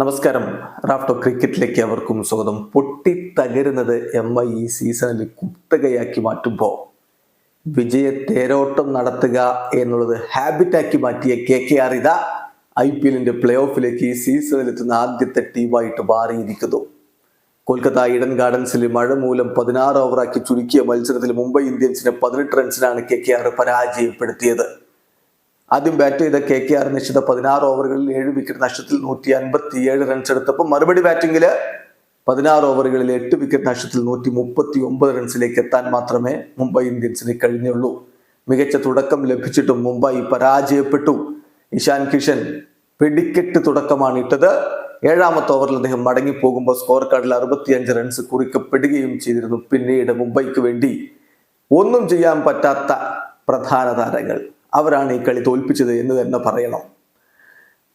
നമസ്കാരം. റാഫ്റ്റോ ക്രിക്കറ്റിലേക്ക് അവർക്കും സ്വാഗതം. പൊട്ടി തകരുന്നത് എം ഐ ഈ സീസണിൽ കുത്തകയാക്കി മാറ്റുമ്പോൾ വിജയ തേരോട്ടം നടത്തുക എന്നുള്ളത് ഹാബിറ്റാക്കി മാറ്റിയ കെ കെ ആർ ഇതാ ഐ പി എല്ലിന്റെ പ്ലേ ഓഫിലേക്ക് ഈ സീസണിൽ എത്തുന്ന ആദ്യത്തെ ടീമായിട്ട് മാറിയിരിക്കുന്നു. കൊൽക്കത്ത ഇഡൻ ഗാർഡൻസിൽ മഴ മൂലം പതിനാറ് ഓവറാക്കി ചുരുക്കിയ മത്സരത്തിൽ മുംബൈ ഇന്ത്യൻസിനെ പതിനെട്ട് റൺസിനാണ് കെ കെ ആർ പരാജയപ്പെടുത്തിയത്. ആദ്യം ബാറ്റ് ചെയ്ത കെ കെ ആർ നിശ്ചിത പതിനാറ് ഓവറുകളിൽ ഏഴ് വിക്കറ്റ് നഷ്ടത്തിൽ നൂറ്റി അൻപത്തിയേഴ് റൺസ് എടുത്തപ്പോൾ മറുപടി ബാറ്റിംഗിൽ പതിനാറ് ഓവറുകളിൽ എട്ട് വിക്കറ്റ് നഷ്ടത്തിൽ നൂറ്റി മുപ്പത്തി ഒമ്പത് റൺസിലേക്ക് എത്താൻ മാത്രമേ മുംബൈ ഇന്ത്യൻസിന് കഴിഞ്ഞുള്ളൂ. മികച്ച തുടക്കം ലഭിച്ചിട്ടും മുംബൈ പരാജയപ്പെട്ടു. ഇഷാൻ കിഷൻ വെടിക്കെട്ട് തുടക്കമാണ് ഇട്ടത്. ഏഴാമത്തെ ഓവറിൽ അദ്ദേഹം മടങ്ങിപ്പോകുമ്പോൾ സ്കോർ കാർഡിൽ അറുപത്തിയഞ്ച് റൺസ് കുറിക്കപ്പെടുകയും ചെയ്തിരുന്നു. പിന്നീട് മുംബൈക്ക് വേണ്ടി ഒന്നും ചെയ്യാൻ പറ്റാത്ത പ്രധാന താരങ്ങൾ. അവരാണ് ഈ കളി തോൽപ്പിച്ചത് എന്ന് തന്നെ പറയണം.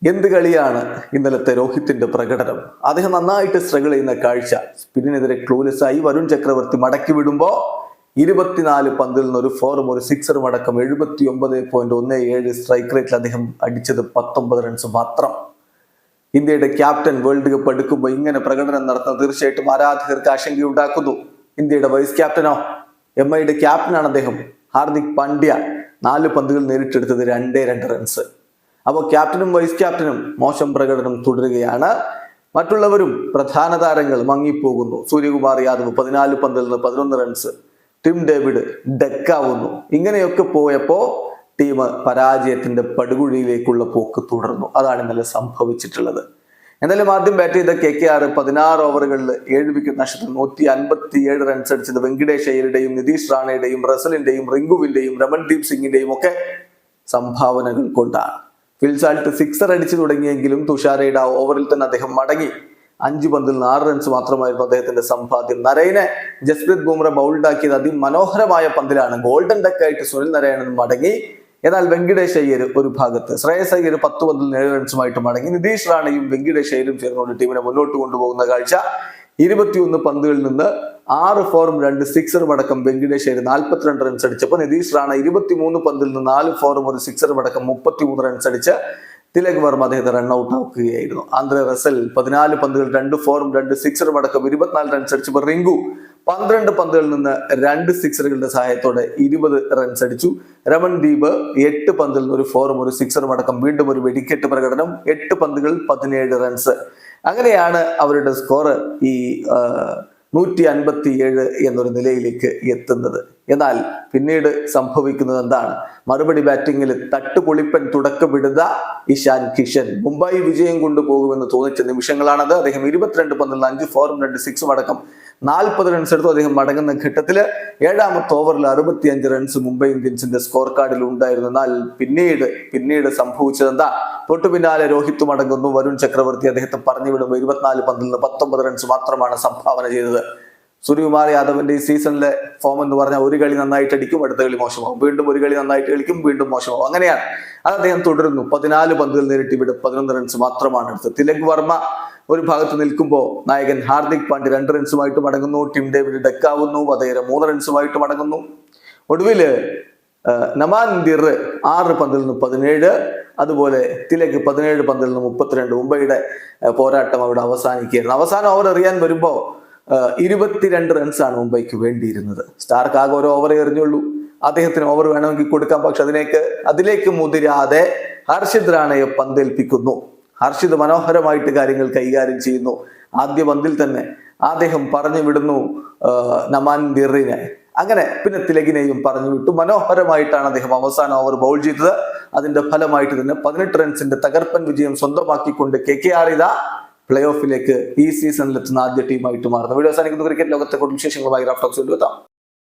എന്ത് കളിയാണ് ഇന്നലത്തെ രോഹിത്തിന്റെ പ്രകടനം? അദ്ദേഹം നന്നായിട്ട് സ്ട്രഗിൾ ചെയ്യുന്ന കാഴ്ച. സ്പിന്നിനെതിരെ ക്ലൂലെസ് ആയി വരുൺ ചക്രവർത്തി മടക്കി വിടുമ്പോ ഇരുപത്തിനാല് പന്തിൽ നിന്ന് ഒരു ഫോറും ഒരു സിക്സറും അടക്കം എഴുപത്തി ഒമ്പത് പോയിന്റ് ഒന്ന് ഏഴ് സ്ട്രൈക്ക് റേറ്റിൽ അദ്ദേഹം അടിച്ചത് പത്തൊമ്പത് റൺസ് മാത്രം. ഇന്ത്യയുടെ ക്യാപ്റ്റൻ വേൾഡ് കപ്പ് എടുക്കുമ്പോൾ ഇങ്ങനെ പ്രകടനം നടത്തുന്നത് തീർച്ചയായിട്ടും ആരാധകർക്ക് ആശങ്കയുണ്ടാക്കുന്നു. ഇന്ത്യയുടെ വൈസ് ക്യാപ്റ്റനോ എം ഐയുടെ ക്യാപ്റ്റനാണ് അദ്ദേഹം. ഹാർദിക് പാണ്ഡ്യ. നാല് പന്തുകൾ നേരിട്ടെടുത്തത് രണ്ടേ രണ്ട് റൺസ് അപ്പോൾ ക്യാപ്റ്റനും വൈസ് ക്യാപ്റ്റനും മോശം പ്രകടനം തുടരുകയാണ്. മറ്റുള്ളവരും പ്രധാന താരങ്ങൾ മങ്ങിപ്പോകുന്നു. സൂര്യകുമാർ യാദവ് പതിനാല് പന്തിൽ നിന്ന് പതിനൊന്ന് റൺസ് ടിം ഡേവിഡ് ഡെക്കാവുന്നു. ഇങ്ങനെയൊക്കെ പോയപ്പോൾ ടീം പരാജയത്തിന്റെ പടുകുഴിയിലേക്കുള്ള പോക്ക് തുടർന്നു. അതാണ് ഇന്നലെ സംഭവിച്ചിട്ടുള്ളത്. എന്തായാലും ആദ്യം ബാറ്റ് ചെയ്ത കെ കെ ആർ പതിനാറ് ഓവറുകളിൽ ഏഴ് വിക്കറ്റ് നഷ്ടത്തിൽ നൂറ്റി അൻപത്തി ഏഴ് റൺസ് അടിച്ചത് വെങ്കടേഷ് അയ്യരുടെയും നിതീഷ് റാണയുടെയും റസലിന്റെയും റിങ്കുവിന്റെയും രമൺദീപ് സിംഗിന്റെയും ഒക്കെ സംഭാവനകൾ കൊണ്ടാണ്. ഫിൽസാൾട്ട് സിക്സർ അടിച്ചു തുടങ്ങിയെങ്കിലും തുഷാരയുടെ ആ ഓവറിൽ തന്നെ അദ്ദേഹം മടങ്ങി. അഞ്ച് പന്തിൽ ആറ് റൺസ് മാത്രമായിരുന്നു അദ്ദേഹത്തിന്റെ സമ്പാദ്യം. നരയനെ ജസ്പ്രീത് ബുംറ ബൗൾഡാക്കിയത് അതിമനോഹരമായ പന്തിലാണ്. ഗോൾഡൻ ഡക്കായിട്ട് സുനിൽ നരയണൻ മടങ്ങി. എന്നാൽ വെങ്കടേഷ് അയ്യർ ഒരു ഭാഗത്ത്. ശ്രേയസ് അയ്യർ പത്ത് പന്തിൽ ഏഴ് റൺസുമായിട്ട് മടങ്ങി. നിതീഷ് റാണയും വെങ്കടേഷ് അയ്യരും ചേർന്നുകൊണ്ട് ടീമിനെ മുന്നോട്ട് കൊണ്ടുപോകുന്ന കാഴ്ച. ഇരുപത്തിയൊന്ന് പന്തുകളിൽ നിന്ന് ആറ് ഫോറും രണ്ട് സിക്സറും അടക്കം വെങ്കടേഷ് അയ്യർ നാൽപ്പത്തിരണ്ട് റൺസ് അടിച്ചപ്പോൾ നിതീഷ് റാണ ഇരുപത്തിമൂന്ന് പന്തിൽ നിന്ന് നാല് ഫോറും ഒരു സിക്സറും അടക്കം മുപ്പത്തിമൂന്ന് റൺസ് അടിച്ച് തിലക് വർമ്മ അദ്ദേഹത്തെ റൺ ഔട്ട് ആക്കുകയായിരുന്നു. ആന്ധ്ര റസൽ പതിനാല് പന്തുകൾ രണ്ട് ഫോറും രണ്ട് സിക്സറും അടക്കം ഇരുപത്തിനാല് റൺസ് അടിച്ചപ്പോൾ റിങ്കു പന്ത്രണ്ട് പന്തുകളിൽ നിന്ന് രണ്ട് സിക്സറുകളുടെ സഹായത്തോടെ ഇരുപത് റൺസ് അടിച്ചു. രമൺദീപ് എട്ട് പന്തിൽ നിന്ന് ഒരു ഫോറും ഒരു സിക്സറും അടക്കം വീണ്ടും ഒരു വെടിക്കെട്ട് പ്രകടനം. എട്ട് പന്തുകൾ പതിനേഴ് റൺസ് അങ്ങനെയാണ് അവരുടെ സ്കോർ ഈ നൂറ്റി അൻപത്തി ഏഴ് എന്നൊരു നിലയിലേക്ക് എത്തുന്നത്. എന്നാൽ പിന്നീട് സംഭവിക്കുന്നത് എന്താണ്? മറുപടി ബാറ്റിംഗിൽ തട്ടുപൊളിപ്പൻ തുടക്കമിടുന്ന ഇഷാൻ കിഷൻ. മുംബൈ വിജയം കൊണ്ടുപോകുമെന്ന് തോന്നിച്ച നിമിഷങ്ങളാണത്. അദ്ദേഹം ഇരുപത്തിരണ്ട് പന്തിൽ അഞ്ച് ഫോറും രണ്ട് സിക്സും അടക്കം നാൽപ്പത് റൺസ് എടുത്തു അദ്ദേഹം മടങ്ങുന്ന ഘട്ടത്തിൽ ഏഴാമത്തെ ഓവറിൽ അറുപത്തിയഞ്ച് റൺസ് മുംബൈ ഇന്ത്യൻസിന്റെ സ്കോർ കാർഡിൽ ഉണ്ടായിരുന്നു. എന്നാൽ പിന്നീട് പിന്നീട് സംഭവിച്ചത് എന്താ? തൊട്ടു പിന്നാലെ രോഹിത് മടങ്ങുന്നു വരുൺ ചക്രവർത്തി അദ്ദേഹത്തെ പറഞ്ഞു വിടുമ്പോൾ ഇരുപത്തിനാല് പന്തിൽ നിന്ന് പത്തൊമ്പത് റൺസ് മാത്രമാണ് സംഭാവന ചെയ്തത്. സൂര്യകുമാർ യാദവിന്റെ ഈ സീസണിലെ ഫോം എന്ന് പറഞ്ഞാൽ ഒരു കളി നന്നായിട്ട് അടിക്കും അടുത്ത കളി മോശമാവും. വീണ്ടും ഒരു കളി നന്നായിട്ട് കളിക്കും വീണ്ടും മോശമാവും. അങ്ങനെയാണ്. അത് അദ്ദേഹം തുടരുന്നു. പതിനാല് പന്തുകൾ നേരിട്ട് ഇവിടെ പതിനൊന്ന് റൺസ് മാത്രമാണ് എടുത്തത്. തിലക് വർമ്മ ഒരു ഭാഗത്ത് നിൽക്കുമ്പോൾ നായകൻ ഹാർദിക് പാണ്ഡ്യ രണ്ട് റൺസുമായിട്ട് മടങ്ങുന്നു. ടിം ഡേവിഡ് ഡെക്കാവുന്നു. അദ്ദേഹം മൂന്ന് റൺസുമായിട്ട് മടങ്ങുന്നു. ഒടുവിൽ നമാൻ ദിർ ആറ് പന്തിൽ നിന്ന് പതിനേഴ് അതുപോലെ തിലക് പതിനേഴ് പന്തിൽ നിന്ന് മുപ്പത്തിരണ്ട്. മുംബൈയുടെ പോരാട്ടം അവിടെ അവസാനിക്കുകയായിരുന്നു അവസാനം ഓവർ എറിയാൻ വരുമ്പോൾ ഇരുപത്തിരണ്ട് റൺസാണ് മുംബൈക്ക് വേണ്ടിയിരുന്നത്. സ്റ്റാർക്ക് ആകെ ഒരു ഓവർ എറിഞ്ഞുള്ളൂ. അദ്ദേഹത്തിന് ഓവർ വേണമെങ്കിൽ കൊടുക്കാം. പക്ഷെ അതിലേക്ക് അതിലേക്ക് മുതിരാതെ ഹർഷിദ് റാണയെ പന്തേൽപ്പിക്കുന്നു. ഹർഷിദ് മനോഹരമായിട്ട് കാര്യങ്ങൾ കൈകാര്യം ചെയ്യുന്നു. ആദ്യ പന്തിൽ തന്നെ അദ്ദേഹം പറഞ്ഞു വിടുന്നു നമാൻ ദിറിനെ അങ്ങനെ പിന്നെ തിലകിനെയും പറഞ്ഞു വിട്ടു. മനോഹരമായിട്ടാണ് അദ്ദേഹം അവസാന ഓവർ ബൗൾ ചെയ്തത്. അതിന്റെ ഫലമായിട്ട് തന്നെ പതിനെട്ട് റൺസിന്റെ തകർപ്പൻ വിജയം സ്വന്തമാക്കിക്കൊണ്ട് കെ കെ ആർ ഇതാ പ്ലേ ഓഫിലേക്ക് ഈ സീസണിൽ എത്തുന്ന ആദ്യ ടീമായിട്ട് മാറുന്നു. വീഡിയോ അവസാനിക്കുന്ന. ക്രിക്കറ്റ് ലോകത്തെ കൂടുതൽ വിശേഷങ്ങളുമായി റാഫ്റ്റോക്സ് എത്താം.